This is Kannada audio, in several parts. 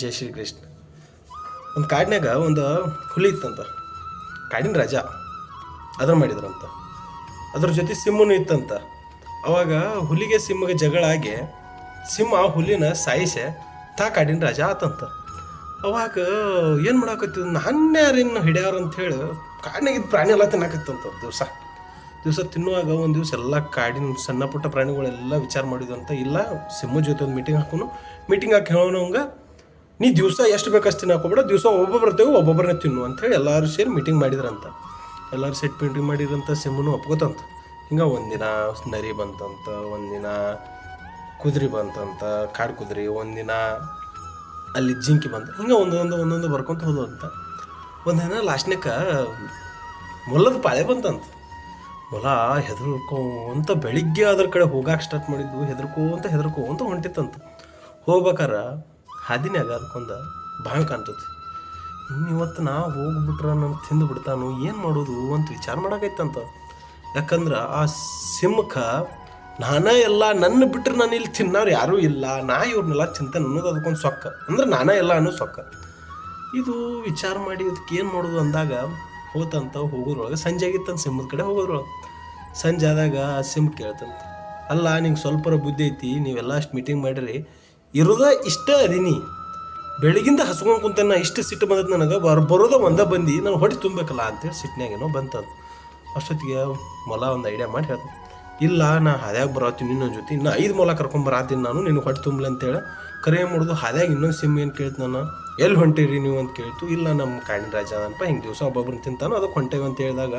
ಜೈ ಶ್ರೀ ಕೃಷ್ಣ ಒಂದು ಕಾಡಿನಾಗ ಒಂದು ಹುಲಿ ಇತ್ತಂತ. ಕಾಡಿನ ರಾಜ ಅದನ್ನು ಮಾಡಿದ್ರಂತ. ಅದ್ರ ಜೊತೆ ಸಿಂಹನೂ ಇತ್ತಂತ. ಅವಾಗ ಹುಲಿಗೆ ಸಿಂಹಗೆ ಜಗಳ ಆಗಿ ಸಿಂಹ ಹುಲಿನ ಸಾಯಿಸೆ ತಾ ಕಾಡಿನ ರಾಜ ಆತಂತ. ಅವಾಗ ಏನು ಮಾಡಾಕತ್ತೀವಿ ನಾನ್ಯಾರೇನು ಹಿಡ್ಯಾರ ಅಂತ ಹೇಳಿ ಕಾಡಿನಾಗಿದ್ದ ಪ್ರಾಣಿ ಎಲ್ಲ ತಿನ್ನಾಕತ್ತಂತ ದಿವಸ. ದಿವಸ ತಿನ್ನುವಾಗ ಒಂದು ದಿವಸ ಎಲ್ಲ ಕಾಡಿನ ಸಣ್ಣ ಪುಟ್ಟ ಪ್ರಾಣಿಗಳೆಲ್ಲ ವಿಚಾರ ಮಾಡಿದಂತ ಇಲ್ಲ, ಸಿಂಹ ಜೊತೆ ಒಂದು ಮೀಟಿಂಗ್ ಹಾಕೋನು. ಮೀಟಿಂಗ್ ಹಾಕಿ ಹೇಳೋನವಂಗ ನೀ ದಿವಸ ಎಷ್ಟು ಬೇಕಷ್ಟು ತಿನ್ನಾಕೋಬೇಡ ದಿವಸ ಒಬ್ಬೊಬ್ಬರು ಒಬ್ಬೊಬ್ಬರನ್ನೇ ತಿನ್ನು ಅಂತೇಳಿ ಎಲ್ಲರೂ ಸೇರಿ ಮೀಟಿಂಗ್ ಮಾಡಿದ್ರಂತ. ಎಲ್ಲರೂ ಸೆಟ್ ಮೀಟಿಂಗ್ ಮಾಡಿದ್ರಂತ ಸಿಮ್ಮನು ಒಪ್ಕೋತಂತ. ಹಿಂಗೆ ಒಂದಿನ ನರಿ ಬಂತಂತ, ಒಂದಿನ ಕುದುರೆ ಬಂತಂತ, ಕಾಡು ಕುದುರೆ, ಒಂದಿನ ಅಲ್ಲಿ ಜಿಂಕಿ ಬಂತು, ಹಿಂಗೆ ಒಂದೊಂದು ಒಂದೊಂದು ಬರ್ಕೊಂತ ಹೋದಂತ ಒಂದಿನ ಲಾಸ್ಟ್ನಾಗ ಮೊಲದ ಪಾಳೆ ಬಂತಂತ. ಮೊಲ ಹೆದರ್ಕೋಂತ ಬೆಳಿಗ್ಗೆ ಅದ್ರ ಕಡೆ ಹೋಗಕ್ಕೆ ಸ್ಟಾರ್ಟ್ ಮಾಡಿದ್ದು, ಹೆದರ್ಕೋಂತ ಹೆದರ್ಕೋಂತ ಹೊಂಟಿತ್ತಂತ. ಹೋಗ್ಬೇಕಾರ ಹಾದಿನ್ಯಾಗ ಅದಕ್ಕೊಂದು ಬಾವಿ ಕಾಣ್ತತಿ. ಇನ್ನು ಇವತ್ತು ನಾ ಹೋಗ್ಬಿಟ್ರೆ ನಾನು ತಿಂದು ಬಿಡ್ತಾನು, ಏನು ಮಾಡೋದು ಅಂತ ವಿಚಾರ ಮಾಡೋಕೈತಂತ. ಯಾಕಂದ್ರೆ ಆ ಸಿಂಹಕ್ಕೆ ನಾನೇ ಎಲ್ಲ ನನ್ನ ಬಿಟ್ಟರೆ ನಾನು ಇಲ್ಲಿ ತಿನ್ನೋರು ಯಾರೂ ಇಲ್ಲ, ನಾ ಇವ್ರನ್ನೆಲ್ಲ ಚಿಂತನೆ ಅನ್ನೋದು ಅದಕ್ಕೊಂದು ಸೊಕ್ಕ. ಅಂದ್ರೆ ನಾನೇ ಎಲ್ಲ ಅನ್ನೋ ಸೊಕ್ಕ. ಇದು ವಿಚಾರ ಮಾಡಿ ಅದಕ್ಕೆ ಏನು ಮಾಡೋದು ಅಂದಾಗ ಹೋತಂತ ಹೋಗೋದ್ರೊಳಗೆ ಸಂಜೆ ಆಗಿತ್ತಂತ ಸಿಂಹದ ಕಡೆ ಹೋಗೋದ್ರೊಳಗೆ. ಸಂಜೆ ಆದಾಗ ಆ ಸಿಂಹ ಕೇಳ್ತಂತ, ಅಲ್ಲ ನಿಂಗೆ ಸ್ವಲ್ಪರ ಬುದ್ಧಿ ಐತಿ, ನೀವೆಲ್ಲ ಅಷ್ಟು ಮೀಟಿಂಗ್ ಮಾಡಿರಿ ಇರೋದ ಇಷ್ಟ ಅದೀನಿ. ಬೆಳಗಿಂದ ಹಸ್ಕೊಂಡು ಕುಂತ ನಾ ಇಷ್ಟು ಸಿಟ್ಟು ಬಂದದ್ದು ನನಗೆ, ಬರ್ ಬರೋದ ಒಂದ ಬಂದು ನಾನು ಹೊಟ್ಟೆ ತುಂಬಬೇಕಲ್ಲ ಅಂತೇಳಿ ಸಿಟ್ಟಿನಾಗೇನೋ ಬಂತದು ಅಷ್ಟೊತ್ತಿಗೆ ಮೊಲ ಒಂದು ಐಡಿಯಾ ಮಾಡಿ ಹೇಳ್ದೆ. ಇಲ್ಲ, ನಾ ಹಾದ್ಯಾಗ ಬರತ್ತೀನಿ, ನಿನ್ನ ಜೊತೆ ಇನ್ನು ಐದು ಮೊಲ ಕರ್ಕೊಂಬರತ್ತೀನಿ ನಾನು ನಿನ್ನ ಹೊಟ್ಟೆ ತುಂಬಲಿ ಅಂತೇಳಿ ಕರೆ ಮಾಡೋದು ಹಾದ್ಯಾಗ ಇನ್ನೊಂದು ಸಿಮ್ ಏನು ಕೇಳ್ತು ನಾನು? ಎಲ್ಲಿ ಹೊಂಟಿರಿ ನೀವು ಅಂತ ಕೇಳ್ತು. ಇಲ್ಲ ನಮ್ಮ ಕಾಡಿನ ರಾಜ ಹಿಂಗೆ ದಿವಸ ಒಬ್ಬೊಬ್ರನ್ನ ತಿಂತಾನೋ ಅದಕ್ಕೆ ಹೊಂಟೇವಿ ಅಂತ ಹೇಳಿದಾಗ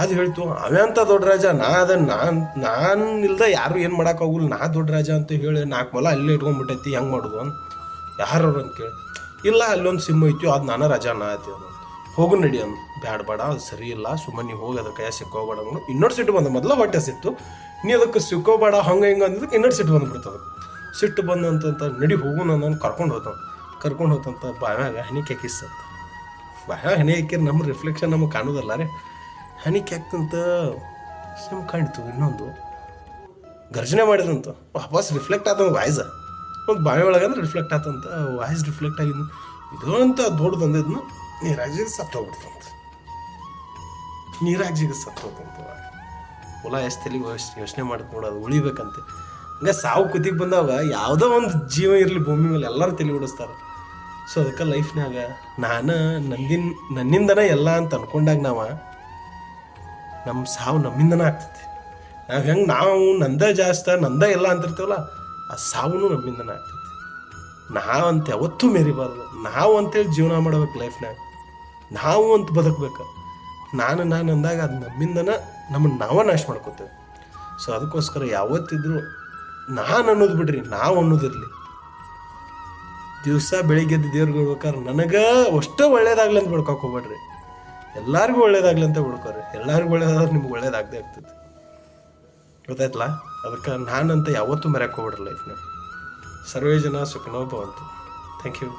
ಅದು ಹೇಳ್ತು, ಅವೇ ಅಂತ ದೊಡ್ಡ ರಾಜ, ನಾ ಅದ ನಾನು ನಾನು ಇಲ್ದ ಯಾರು ಏನು ಮಾಡೋಕ್ಕಾಗಲ್ಲ ನಾ ದೊಡ್ಡ ರಾಜ ಅಂತ ಹೇಳಿ ನಾಲ್ಕು ಮೊಲ ಅಲ್ಲೇ ಇಟ್ಕೊಂಡ್ಬಿಟ್ಟೈತಿ, ಹೆಂಗೆ ಮಾಡೋದು? ಅಂತ ಯಾರು ಅಂತ ಕೇಳಿ, ಇಲ್ಲ, ಅಲ್ಲೊಂದು ಸಿಮ್ ಐತಿ ಅದು ನಾನೇ ರಾಜ ನಾ ಆಯ್ತು ಹೋಗು ನಡಿ ಅಂದ್, ಬ್ಯಾಡ, ಬೇಡ, ಅದು ಸರಿ ಇಲ್ಲ, ಸುಮ್ಮನೆ ನೀವು ಹೋಗಿ, ಅದ್ರ ಕೈಯ ಸಿಕ್ಕೋಬೇಡ ಇನ್ನೊಂದು ಸಿಟ್ಟು ಬಂದ, ಮೊದಲ ಹೊಟ್ಟೆ ಸಿತ್ತು ನೀ ಅದಕ್ಕೆ ಸಿಕ್ಕೋಬೇಡ, ಹಂಗೆ ಹಿಂಗೆ ಅಂದಿದ್ದಕ್ಕೆ ಇನ್ನೊಂದು ಸಿಟ್ಟು ಬಂದ್ಬಿಡ್ತದೆ ಸಿಟ್ಟು ಬಂದಂತ ನಡಿ ಹೋಗು ನಾನು ಕರ್ಕೊಂಡು ಹೋತಾವ ಕರ್ಕೊಂಡು ಹೋತಂತ ಬಾವ್ಯಾಗ ಹನಿಕೆ ಕಿಸ್ತಂತ ಬಾವ್ಯಾಗ ಹೆಣಿ ಹಾಕಿರ್ ನಮ್ಮ ರಿಫ್ಲೆಕ್ಷನ್ ನಮಗೆ ಕಾಣೋದಲ್ಲ ರೀ. ಹನಿಕೆ ಹಾಕ್ತಂತ ಸಿಮ್ ಕಾಣಿತು ಇನ್ನೊಂದು. ಗರ್ಜನೆ ಮಾಡಿದಂತ ವಾಪಸ್ ರಿಫ್ಲೆಕ್ಟ್ ಆತಂತ ವಾಯ್ಸ ಒಂದು ಬಾವಿ ಒಳಗೆ ಅಂದ್ರೆ ರಿಫ್ಲೆಕ್ಟ್ ಆತಂತ ವಾಯ್ಸ್ ರಿಫ್ಲೆಕ್ಟ್ ಆಗಿದ್ದು ಇದು ಅಂತ ದೊಡ್ಡದು ಅಂದಿದ್ನು ನೀರಾಜಿಗೆ ಸತ್ತೋಗ್ಬಿಡ್ತಂತ ನೀರಾಜಿಗೆ ಸತ್ತು ಹೋಗ್ತಂತ. ಹೊಲ ಎಷ್ಟು ತಲೆಗೆ ಯೋಚನೆ ಮಾಡಿ ನೋಡೋದು ಉಳಿಬೇಕಂತೆ. ಹಂಗೆ ಸಾವು ಕುದಿಗೆ ಬಂದಾಗ ಯಾವುದೋ ಒಂದು ಜೀವ ಇರಲಿ ಭೂಮಿ ಮೇಲೆ ಎಲ್ಲರೂ ತಲೆ ಓಡಿಸ್ತಾರೆ. ಸೊ ಅದಕ್ಕೆ ಲೈಫ್ನಾಗ ನಾನು ನಂದಿನ, ನನ್ನಿಂದನೇ ಎಲ್ಲ ಅಂತ ಅನ್ಕೊಂಡಾಗ ನಾವ ನಮ್ಮ ಸಾವು ನಮ್ಮಿಂದನೇ ಆಗ್ತೈತಿ. ನಾವು ಹೆಂಗೆ ನಾವು ನಂದ ಜಾಸ್ತಿ, ನಂದ ಎಲ್ಲ ಅಂತಿರ್ತೀವಲ್ಲ, ಆ ಸಾವು ನಮ್ಮಿಂದನೇ ಆಗ್ತೈತಿ. ಅಂತ ಯಾವತ್ತೂ ಮೇರಿಬಾರ್ದು. ನಾವು ಅಂತೇಳಿ ಜೀವನ ಮಾಡ್ಬೇಕು ಲೈಫ್ನಾಗ ನಾವು ಅಂತ ಬದುಕ್ಬೇಕು. ನಾನು ನಾನು ಅಂದಾಗ ಅದು ನಮ್ಮಿಂದನ ನಮ್ಮನ್ನು ನಾವೇ ನಾಶ ಮಾಡ್ಕೋತೇವೆ. ಸೊ ಅದಕ್ಕೋಸ್ಕರ ಯಾವತ್ತಿದ್ರು ನಾನು ಅನ್ನೋದು ಬಿಡ್ರಿ, ನಾವು ಅನ್ನೋದಿರಲಿ. ದಿವಸ ಬೆಳಿಗ್ಗೆ ದೇವ್ರಿಗೆ ಹೋಗ್ಬೇಕಾದ್ರೆ ನನಗೆ ಅಷ್ಟೇ ಒಳ್ಳೇದಾಗ್ಲಿ ಅಂತ ಹೋಗ್ಬೇಡ್ರಿ. ಎಲ್ಲರಿಗೂ ಒಳ್ಳೇದಾಗ್ಲಿ ಅಂತ ಹುಡ್ಕೋರಿ. ಎಲ್ಲರಿಗೂ ಒಳ್ಳೇದಾದ್ರೆ ನಿಮ್ಗೆ ಒಳ್ಳೇದಾಗದೆ ಆಗ್ತೈತಿ. ಗೊತ್ತಾಯ್ತಲ್ಲ ಅದಕ್ಕೆ ನಾನಂತ ಯಾವತ್ತೂ ಮರ್ಯಾಕೆ ಹೋಗ್ಬಿಡ್ರಿ ಲೈಫ್ನ ಸರ್ವೇ ಜನ ಸುಖನೋ ಭವಂತು. Thank you